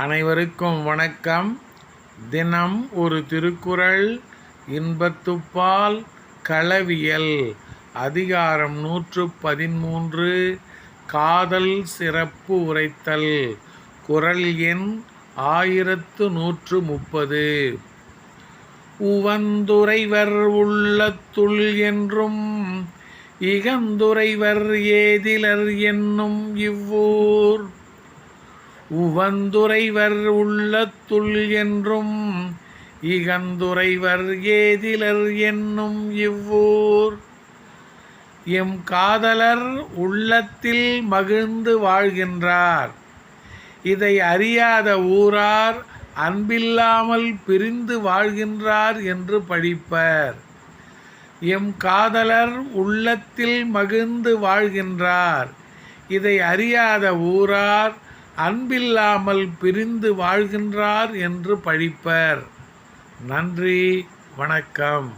அனைவருக்கும் வணக்கம். தினம் ஒரு திருக்குறள் இன்பத்துப்பால் களவியல் அதிகாரம் நூற்று பதிமூன்று காதல் சிறப்பு உரைத்தல் குறள் எண் ஆயிரத்து நூற்று முப்பது. உவந்துரைவர் உள்ளத்துள் என்றும் இகந்துரைவர் ஏதிலர் என்னும் இவ்வூர் உவந்துரைவர் உள்ளத்துள் என்றும் இகந்துரைவர் ஏதிலர் என்னும் இவ்வூர். எம் காதலர் உள்ளத்தில் மகிழ்ந்து வாழ்கின்றார். இதை அறியாத ஊரார் அன்பில்லாமல் பிரிந்து வாழ்கின்றார் என்று படிப்பர். எம் காதலர் உள்ளத்தில் மகிழ்ந்து வாழ்கின்றார். இதை அறியாத ஊரார் அன்பில்லாமல் பிரிந்து வாழ்கின்றார் என்று பழிப்பர் நன்றி வணக்கம்.